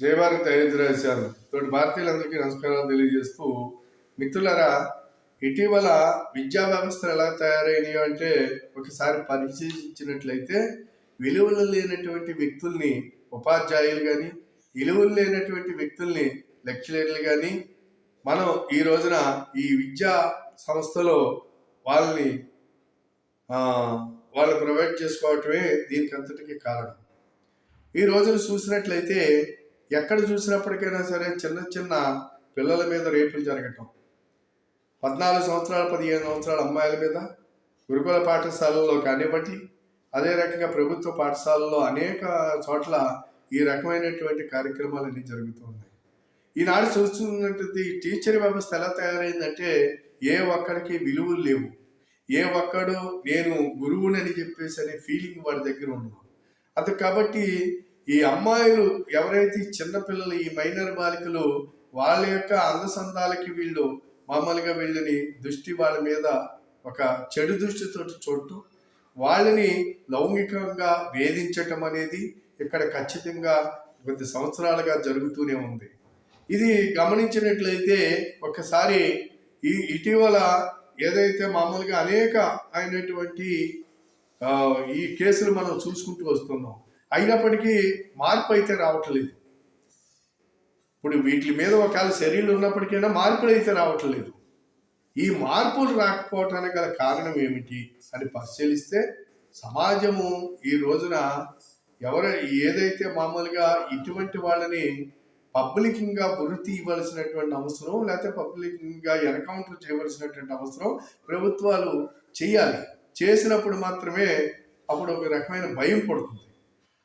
జయభారత్ తయారు రాశారు తోటి భారతీయులందరికీ నమస్కారాలు తెలియజేస్తూ మిత్రులరా ఇటీవల విద్యా వ్యవస్థలు ఎలా తయారైనవి అంటే ఒకసారి పరిశీలించినట్లయితే విలువలు లేనటువంటి వ్యక్తుల్ని ఉపాధ్యాయులు కానీ విలువలు లేనటువంటి వ్యక్తుల్ని లెక్చరర్లు కానీ మనం ఈ రోజున ఈ విద్యా సంస్థలో వాళ్ళని వాళ్ళు ప్రొవైడ్ చేసుకోవటమే దీనికి అంతటికి కారణం. ఈ రోజున చూసినట్లయితే ఎక్కడ చూసినప్పటికైనా సరే చిన్న చిన్న పిల్లల మీద రేపులు జరగటం. పద్నాలుగు సంవత్సరాలు పదిహేను సంవత్సరాల అమ్మాయిల మీద గురుకుల పాఠశాలల్లో కానివ్వండి అదే రకంగా ప్రభుత్వ పాఠశాలల్లో అనేక చోట్ల ఈ రకమైనటువంటి కార్యక్రమాలన్నీ జరుగుతూ ఉన్నాయి. ఈనాడు చూస్తున్నట్టు ఈ టీచర్ వ్యవస్థ ఎలా తయారైందంటే ఏ ఒక్కడికి విలువలు లేవు. ఏ ఒక్కడు నేను గురువునని చెప్పేసి అనే ఫీలింగ్ వాడి దగ్గర ఉండదు. అది కాబట్టి ఈ అమ్మాయిలు ఎవరైతే చిన్నపిల్లలు ఈ మైనర్ బాలికలు వాళ్ళ యొక్క అందసందాలకి వీళ్ళు మామూలుగా వీళ్ళని దృష్టి వాళ్ళ మీద ఒక చెడు దృష్టితో చూడటం వాళ్ళని లౌంగికంగా వేధించటం అనేది ఇక్కడ ఖచ్చితంగా కొద్ది సంవత్సరాలుగా జరుగుతూనే ఉంది. ఇది గమనించినట్లయితే ఒకసారి ఈ ఇటీవల ఏదైతే మామూలుగా అనేక అయినటువంటి ఈ కేసులు మనం చూసుకుంటూ వస్తున్నాం. అయినప్పటికీ మార్పు అయితే రావట్లేదు. ఇప్పుడు వీటి మీద ఒకవేళ చర్యలు ఉన్నప్పటికైనా మార్పులు అయితే రావట్లేదు. ఈ మార్పులు రాకపోవటానికి గల కారణం ఏమిటి అని పరిశీలిస్తే సమాజము ఈ రోజున ఎవరు ఏదైతే మామూలుగా ఇటువంటి వాళ్ళని పబ్లిక్గా వృత్తి ఇవ్వాల్సినటువంటి అవసరం లేకపోతే పబ్లిక్గా ఎన్కౌంటర్ చేయవలసినటువంటి అవసరం ప్రభుత్వాలు చేయాలి. చేసినప్పుడు మాత్రమే అప్పుడు ఒక రకమైన భయం పడుతుంది.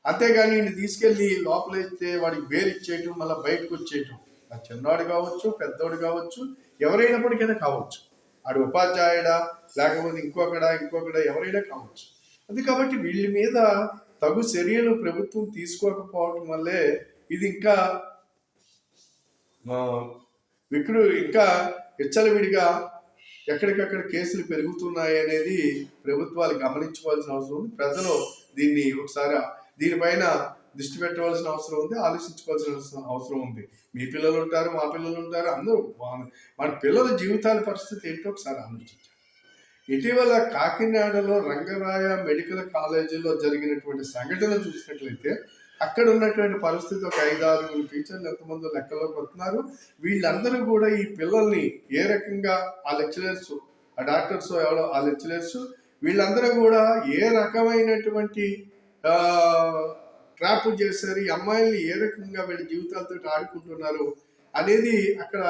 అంతేగాని ఈయన తీసుకెళ్ళి లోపలైతే వాడికి వేరు ఇచ్చేయటం మళ్ళీ బయటకు వచ్చేయటం. ఆ చిన్నవాడు కావచ్చు పెద్దవాడు కావచ్చు ఎవరైనప్పటికైనా కావచ్చు. ఆడు ఉపాధ్యాయుడా లేకపోతే ఇంకొకడా ఇంకొకడ ఎవరైనా కావచ్చు. అది కాబట్టి వీళ్ళ మీద తగు చర్యలు ప్రభుత్వం తీసుకోకపోవటం వల్లే ఇది ఇంకా విక్రు ఇంకా విచ్చలవిడిగా ఎక్కడికక్కడ కేసులు పెరుగుతున్నాయి అనేది ప్రభుత్వాలు గమనించుకోవాల్సిన అవసరం ఉంది. ప్రజలు దీన్ని ఒకసారి దీనిపైన దృష్టి పెట్టవలసిన అవసరం ఉంది ఆలోచించుకోవాల్సిన అవసరం ఉంది. మీ పిల్లలు ఉంటారు మా పిల్లలు ఉంటారు అందరూ మన పిల్లల జీవితాల పరిస్థితి ఏంటో ఒకసారి ఆలోచించాలి ఇటీవల కాకినాడలో రంగరాయ మెడికల్ కాలేజీలో జరిగినటువంటి సంఘటన చూసినట్లయితే అక్కడ ఉన్నటువంటి పరిస్థితి ఒక ఐదు ఆరుగురు టీచర్లు ఎంతమంది లెక్కలోకి వస్తున్నారు వీళ్ళందరూ కూడా ఈ పిల్లల్ని ఏ రకంగా ఆ లెక్చరర్స్ ఆ డాక్టర్స్ ఎవరో ఆ లెక్చరర్స్ వీళ్ళందరూ కూడా ఏ రకమైనటువంటి ట్రాప్ చేశారు. ఈ అమ్మాయిల్ని ఏ రకంగా వీళ్ళ జీవితాలతో ఆడుకుంటున్నారు అనేది అక్కడ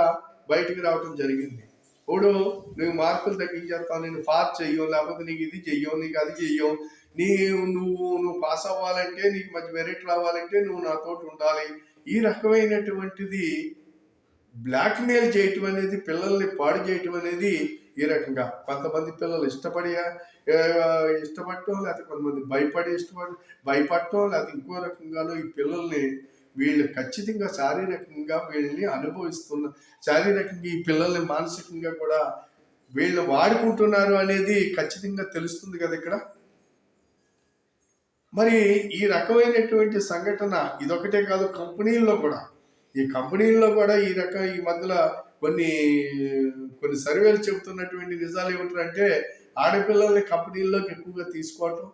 బయటకు రావటం జరిగింది. ఇప్పుడు నువ్వు మార్కులు తగ్గించేస్తావు నేను పాస్ చెయ్యం లేకపోతే నీకు ఇది చెయ్యం నీకు అది చెయ్యం నీ నువ్వు నువ్వు పాస్ అవ్వాలంటే నీకు మంచి మెరిట్ రావాలంటే నువ్వు నాతోటి ఉండాలి. ఈ రకమైనటువంటిది బ్లాక్మెయిల్ చేయటం అనేది పిల్లల్ని పాడు చేయటం అనేది ఈ రకంగా. కొంతమంది పిల్లలు ఇష్టపడి ఇష్టపడటం లేకపోతే కొంతమంది భయపడి ఇష్టపడి భయపడటం లేకపోతే ఇంకో రకంగానో ఈ పిల్లల్ని వీళ్ళు ఖచ్చితంగా శారీరకంగా వీళ్ళని అనుభవిస్తున్న శారీరకంగా ఈ పిల్లల్ని మానసికంగా కూడా వీళ్ళు వాడుకుంటున్నారు అనేది ఖచ్చితంగా తెలుస్తుంది కదా ఇక్కడ? మరి ఈ రకమైనటువంటి సంఘటన ఇదొకటే కాదు కంపెనీల్లో కూడా. ఈ కంపెనీల్లో కూడా ఈ రకం ఈ మధ్యలో కొన్ని కొన్ని సర్వేలు చెబుతున్నటువంటి నిజాలు ఏమిటంటే ఆడపిల్లల్ని కంపెనీల్లోకి ఎక్కువగా తీసుకోవటం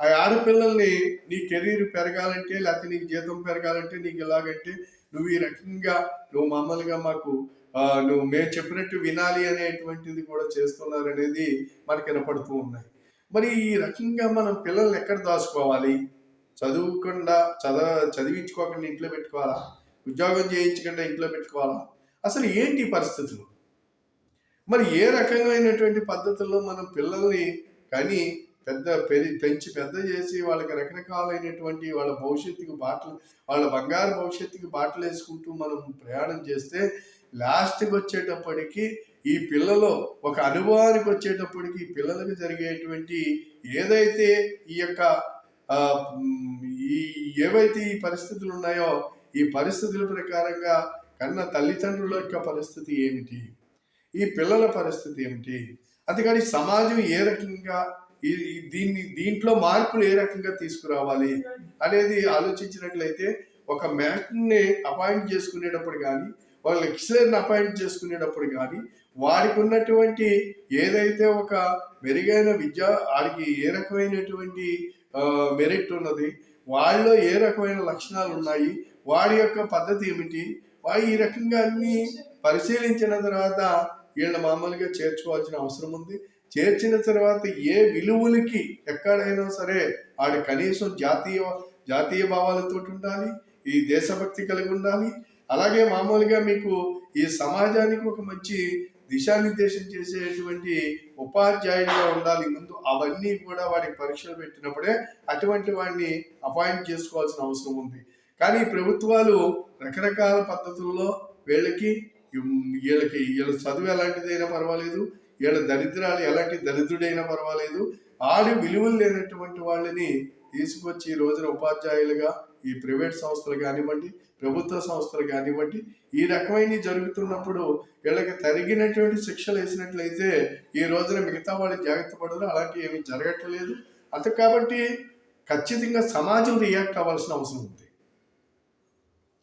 ఆ ఆడపిల్లల్ని నీ కెరీర్ పెరగాలంటే లేకపోతే నీకు జీతం పెరగాలంటే నీకు ఎలాగంటే నువ్వు ఈ రకంగా నువ్వు మామూలుగా మాకు నువ్వు మేము చెప్పినట్టు వినాలి అనేటువంటిది కూడా చేస్తున్నారు అనేది మనకి వినపడుతూ ఉన్నాయి. మరి ఈ రకంగా మనం పిల్లల్ని ఎక్కడ దాచుకోవాలి? చదువుకుండా చదవ చదివించుకోకుండా ఇంట్లో పెట్టుకోవాలా? ఉద్యోగం చేయించకుండా ఇంట్లో పెట్టుకోవాలా? అసలు ఏంటి పరిస్థితులు? మరి ఏ రకమైనటువంటి పద్ధతుల్లో మనం పిల్లల్ని కానీ పెద్ద పెరి పెంచి పెద్ద చేసి వాళ్ళకి రకరకాలైనటువంటి వాళ్ళ భవిష్యత్తుకి బాటలు వాళ్ళ బంగారు భవిష్యత్తుకి బాటలు వేసుకుంటూ మనం ప్రయాణం చేస్తే లాస్ట్కి వచ్చేటప్పటికి ఈ పిల్లలు ఒక అనుభవానికి వచ్చేటప్పటికి ఈ పిల్లలకు జరిగేటువంటి ఏదైతే ఈ యొక్క ఈ ఏవైతే ఈ పరిస్థితులు ఉన్నాయో ఈ పరిస్థితుల ప్రకారంగా కన్న తల్లిదండ్రుల యొక్క పరిస్థితి ఏమిటి? ఈ పిల్లల పరిస్థితి ఏమిటి? అందుకని సమాజం ఏ రకంగా ఈ- దీన్ని దీంట్లో మార్పులు ఏ రకంగా తీసుకురావాలి అనేది ఆలోచించినట్లయితే ఒక మ్యాట్ని అపాయింట్ చేసుకునేటప్పుడు కానీ ఒక లెక్చరర్ని అపాయింట్ చేసుకునేటప్పుడు కానీ వారికి ఉన్నటువంటి ఏదైతే ఒక మెరుగైన విద్య వారికి ఏ రకమైనటువంటి మెరిట్ ఉన్నది వాళ్ళలో ఏ రకమైన లక్షణాలు ఉన్నాయి వాడి యొక్క పద్ధతి ఏమిటి వాడు ఈ రకంగా అన్ని పరిశీలించిన తర్వాత వీళ్ళ మామూలుగా చేర్చుకోవాల్సిన అవసరం ఉంది. చేర్చిన తర్వాత ఏ విలువలకి ఎక్కడైనా సరే ఆడ కనీసం జాతీయ జాతీయ భావాలతో ఉండాలి ఈ దేశభక్తి కలిగి ఉండాలి. అలాగే మామూలుగా మీకు ఈ సమాజానికి ఒక మంచి దిశానిర్దేశం చేసేటువంటి ఉపాధ్యాయుడిగా ఉండాలి ముందు. అవన్నీ కూడా వాడికి పరీక్షలు పెట్టినప్పుడే అటువంటి వాడిని అపాయింట్ చేసుకోవాల్సిన అవసరం ఉంది. కానీ ప్రభుత్వాలు రకరకాల పద్ధతుల్లో వీళ్ళకి వీళ్ళకి వీళ్ళ చదువు ఎలాంటిదైనా పర్వాలేదు వీళ్ళ దరిద్రాలు ఎలాంటి దరిద్రుడైనా పర్వాలేదు. ఆడి విలువలు లేనటువంటి వాళ్ళని తీసుకొచ్చి ఈ రోజున ఉపాధ్యాయులుగా ఈ ప్రైవేట్ సంస్థలు కానివ్వండి ప్రభుత్వ సంస్థలు కానివ్వండి ఈ రకమైన జరుగుతున్నప్పుడు వీళ్ళకి తరిగినటువంటి శిక్షలు వేసినట్లయితే ఈ రోజున మిగతా వాళ్ళు జాగ్రత్త పడరు అలాంటివి ఏమీ జరగట్లేదు. అంత కాబట్టి ఖచ్చితంగా సమాజం రియాక్ట్ అవ్వాల్సిన అవసరం ఉంది.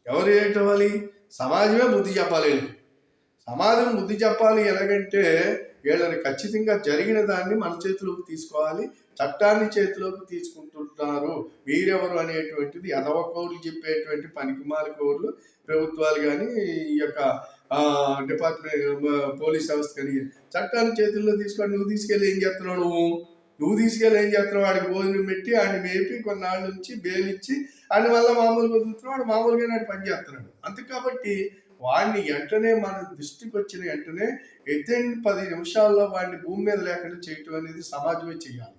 ఎవరు రియాక్ట్ అవ్వాలి? సమాజమే బుద్ధి చెప్పాలి వీళ్ళకి. సమాజం బుద్ధి చెప్పాలి ఎలాగంటే వీళ్ళని ఖచ్చితంగా జరిగిన దాన్ని మన చేతిలోకి తీసుకోవాలి చట్టాన్ని చేతిలోకి తీసుకుంటున్నారు వీరెవరు అనేటువంటిది అదవ కౌరులు చెప్పేటువంటి పనికిమాల కౌరులు. ప్రభుత్వాలు కానీ ఈ యొక్క డిపార్ట్మెంట్ పోలీస్ వ్యవస్థ కానీ చట్టాన్ని చేతుల్లో తీసుకొని నువ్వు తీసుకెళ్ళి ఏం చేస్తున్నావు నువ్వు? నువ్వు తీసుకెళ్ళి ఏం చేస్తున్నావు? వాడికి భోజనం పెట్టి ఆయన మేపి కొన్నాళ్ళ నుంచి బేలిచ్చి ఆయన వల్ల మామూలుగా వదులుతున్నావు వాడు మామూలుగా నాడు పని చేస్తున్నాడు. అంతే కాబట్టి వాడిని వెంటనే మన దృష్టికి వచ్చిన వెంటనే వితిన్ పది నిమిషాల్లో వాడిని భూమి మీద లేకుండా చేయటం అనేది సమాజమే చేయాలి.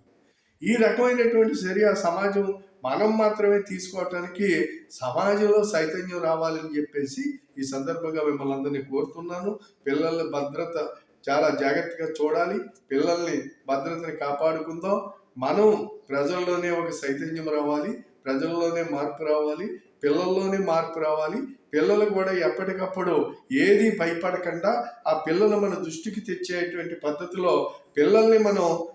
ఈ రకమైనటువంటి చర్య సమాజం మనం మాత్రమే తీసుకోవటానికి సమాజంలో చైతన్యం రావాలని చెప్పేసి ఈ సందర్భంగా మిమ్మల్ని అందరినీ కోరుతున్నాను. పిల్లల భద్రత చాలా జాగ్రత్తగా చూడాలి. పిల్లల్ని భద్రతని కాపాడుకుందాం. మనం ప్రజల్లోనే ఒక చైతన్యం రావాలి. ప్రజల్లోనే మార్పు రావాలి. పిల్లల్లోనే మార్పు రావాలి. పిల్లలు కూడా ఎప్పటికప్పుడు ఏది భయపడకుండా ఆ పిల్లలు మన దృష్టికి తెచ్చేటువంటి పద్ధతిలో పిల్లల్ని మనం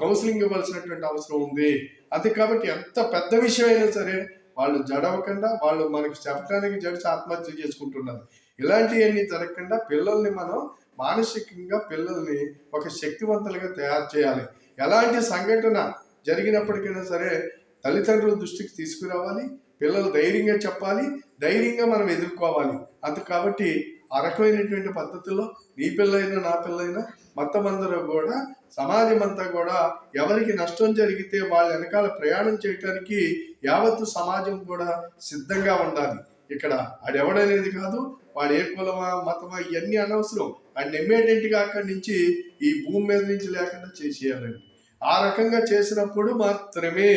కౌన్సిలింగ్ ఇవ్వాల్సినటువంటి అవసరం ఉంది. అది కాబట్టి ఎంత పెద్ద విషయమైనా సరే వాళ్ళు జడవకుండా వాళ్ళు మనకి చెప్పడానికి జడిచి ఆత్మహత్య చేసుకుంటున్నారు. ఇలాంటివన్నీ జరగకుండా పిల్లల్ని మనం మానసికంగా పిల్లల్ని ఒక శక్తివంతులుగా తయారు చేయాలి. ఎలాంటి సంఘటన జరిగినప్పటికైనా సరే తల్లిదండ్రుల దృష్టికి తీసుకురావాలి పిల్లలు ధైర్యంగా చెప్పాలి ధైర్యంగా మనం ఎదుర్కోవాలి. అంత కాబట్టి ఆ రకమైనటువంటి పద్ధతిలో నీ పిల్లైనా నా పిల్లైనా మొత్తం అందరూ కూడా సమాజం అంతా కూడా ఎవరికి నష్టం జరిగితే వాళ్ళ వెనకాల ప్రయాణం చేయటానికి యావత్తు సమాజం కూడా సిద్ధంగా ఉండాలి. ఇక్కడ ఆడెవడనేది కాదు వాడు ఏ కులమా మతమా ఇవన్నీ అనవసరం. వాడిని ఇమ్మీడియట్గా అక్కడి నుంచి ఈ భూమి మీద నుంచి లేకుండా చేసేయాలండి. ఆ రకంగా చేసినప్పుడు మాత్రమే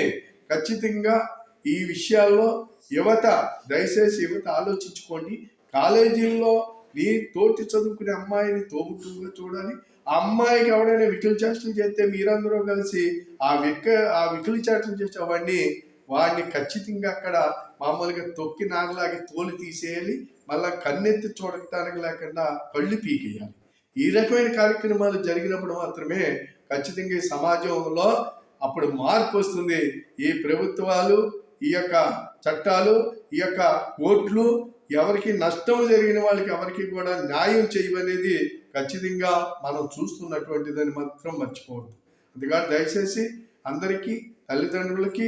ఖచ్చితంగా ఈ విషయాల్లో యువత దయచేసి యువత ఆలోచించుకోండి. కాలేజీల్లో నీ తోటి చదువుకునే అమ్మాయిని తోబుట్టుగా చూడాలి. ఆ అమ్మాయికి ఎవడైనా వికిలి చేష్టలు చేస్తే మీరందరూ కలిసి ఆ విక్క ఆ వికిలి చేష్టలు చేసేవాడిని వాడిని వాడిని ఖచ్చితంగా అక్కడ మామూలుగా తొక్కి నాగలాగి తోలు తీసేయాలి. మళ్ళా కన్నెత్తి చూడటానికి లేకుండా కళ్ళు పీకేయాలి. ఈ రకమైన కార్యక్రమాలు జరిగినప్పుడు మాత్రమే ఖచ్చితంగా ఈ సమాజంలో అప్పుడు మార్పు వస్తుంది. ఈ ప్రభుత్వాలు ఈ యొక్క చట్టాలు ఈ యొక్క కోర్టులు ఎవరికి నష్టం జరిగిన వాళ్ళకి ఎవరికి కూడా న్యాయం చేయమనేది ఖచ్చితంగా మనం చూస్తున్నటువంటిదని మాత్రం మర్చిపోవద్దు. అందుకని దయచేసి అందరికీ తల్లిదండ్రులకి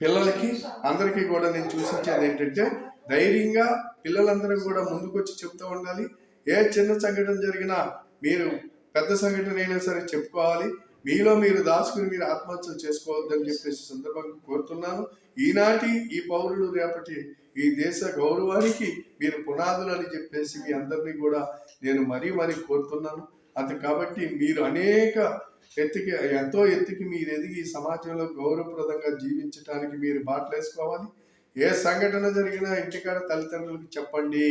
పిల్లలకి అందరికీ కూడా నేను సూచించేది ఏంటంటే ధైర్యంగా పిల్లలందరూ కూడా ముందుకొచ్చి చెప్తూ ఉండాలి. ఏ చిన్న సంఘటన జరిగినా మీరు పెద్ద సంఘటన అయినా సరే చెప్పుకోవాలి. మీలో మీరు దాచుకుని మీరు ఆత్మహత్యలు చేసుకోవద్దని చెప్పేసి సందర్భంగా కోరుతున్నాను. ఈనాటి ఈ పౌరులు రేపటి ఈ దేశ గౌరవానికి మీరు పునాదులు అని చెప్పేసి మీ అందరినీ కూడా నేను మరీ మరీ కోరుతున్నాను. అంత కాబట్టి మీరు అనేక ఎత్తుకి ఎంతో ఎత్తుకి మీరు ఎదిగి సమాజంలో గౌరవప్రదంగా జీవించడానికి మీరు బాటలేసుకోవాలి ఏ సంఘటన జరిగినా ఇంటికాడ తల్లిదండ్రులకు చెప్పండి.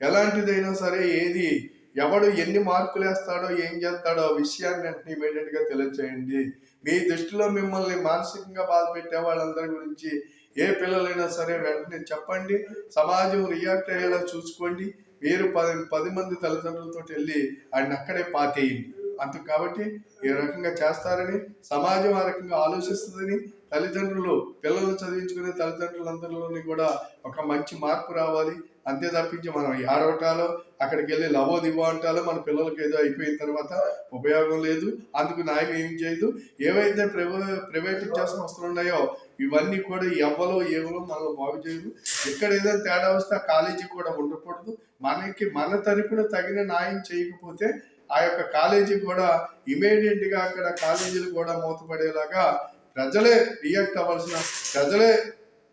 ఎలాంటిదైనా సరే ఏది ఎవడు ఎన్ని మార్కులు వేస్తాడో ఏం చేస్తాడో ఆ విషయాన్ని వెంటనే ఇమీడియట్గా తెలియచేయండి. మీ దృష్టిలో మిమ్మల్ని మానసికంగా బాధ పెట్టే వాళ్ళందరి గురించి ఏ పిల్లలైనా సరే వెంటనే చెప్పండి. సమాజం రియాక్ట్ అయ్యేలా చూసుకోండి. మీరు పది పది మంది తల్లిదండ్రులతో వెళ్ళి ఆయన అక్కడే పాతేయండి. అంత కాబట్టి ఈ రకంగా చేస్తారని సమాజం ఆ రకంగా ఆలోచిస్తుందని తల్లిదండ్రులు పిల్లలు చదివించుకునే తల్లిదండ్రులందరిలోని కూడా ఒక మంచి మార్పు రావాలి. అంతే తప్పించి మనం ఏడవటాలో అక్కడికి వెళ్ళి లవో దివో అంటాలో మన పిల్లలకి ఏదో అయిపోయిన తర్వాత ఉపయోగం లేదు. అందుకు న్యాయం ఏం చేయదు. ఏవైతే ప్రైవే ప్రైవేట్ విద్యా సంస్థలు ఉన్నాయో ఇవన్నీ కూడా ఎవరో ఏవో మనల్ని బాగు చేయదు. ఇక్కడ ఏదైనా తేడా వస్తే ఆ కాలేజీ కూడా ఉండకూడదు. మనకి మన తరపున తగిన న్యాయం చేయకపోతే ఆ యొక్క కాలేజీ కూడా ఇమీడియట్గా అక్కడ కాలేజీలు కూడా మూతపడేలాగా ప్రజలే రియాక్ట్ అవ్వాల్సిన ప్రజలే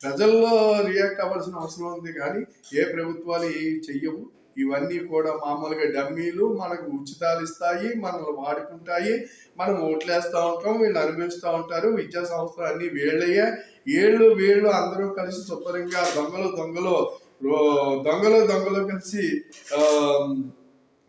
ప్రజల్లో రియాక్ట్ అవ్వాల్సిన అవసరం ఉంది కానీ ఏ ప్రభుత్వాలు ఏవి చెయ్యవు. ఇవన్నీ కూడా మామూలుగా డమ్మీలు మనకు ఉచితాలు ఇస్తాయి మనల్ని వాడుకుంటాయి. మనం ఓట్లేస్తూ ఉంటాం వీళ్ళు అనుభవిస్తూ ఉంటారు. విద్యా సంస్థలు అన్ని వీళ్ళయ్యే. ఏళ్ళు వీళ్ళు అందరూ కలిసి శుభ్రంగా దొంగలు దొంగలు రో- దొంగలు దొంగలు కలిసి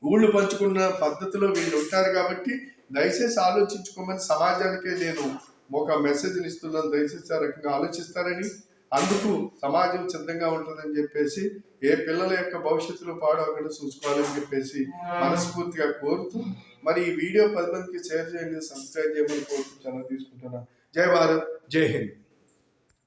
ఊళ్ళు పంచుకున్న పద్ధతిలో వీళ్ళు ఉంటారు కాబట్టి దయచేసి ఆలోచించుకోమని సమాజానికే నేను ఒక మెసేజ్ని ఇస్తున్నాను దయచేసి ఆ రకంగా ఆలోచిస్తారని అందుకు సమాజం సిద్ధంగా ఉంటుందని చెప్పేసి ఏ పిల్లల యొక్క భవిష్యత్తులో పాడవకుండా చూసుకోవాలని చెప్పేసి మనస్ఫూర్తిగా కోరుతూ మరి ఈ వీడియో పది మందికి షేర్ చేయండి సబ్స్క్రైబ్ చేయమని కోరుతూ చాలా తీసుకుంటున్నాను జై భారత్. జై హింద్.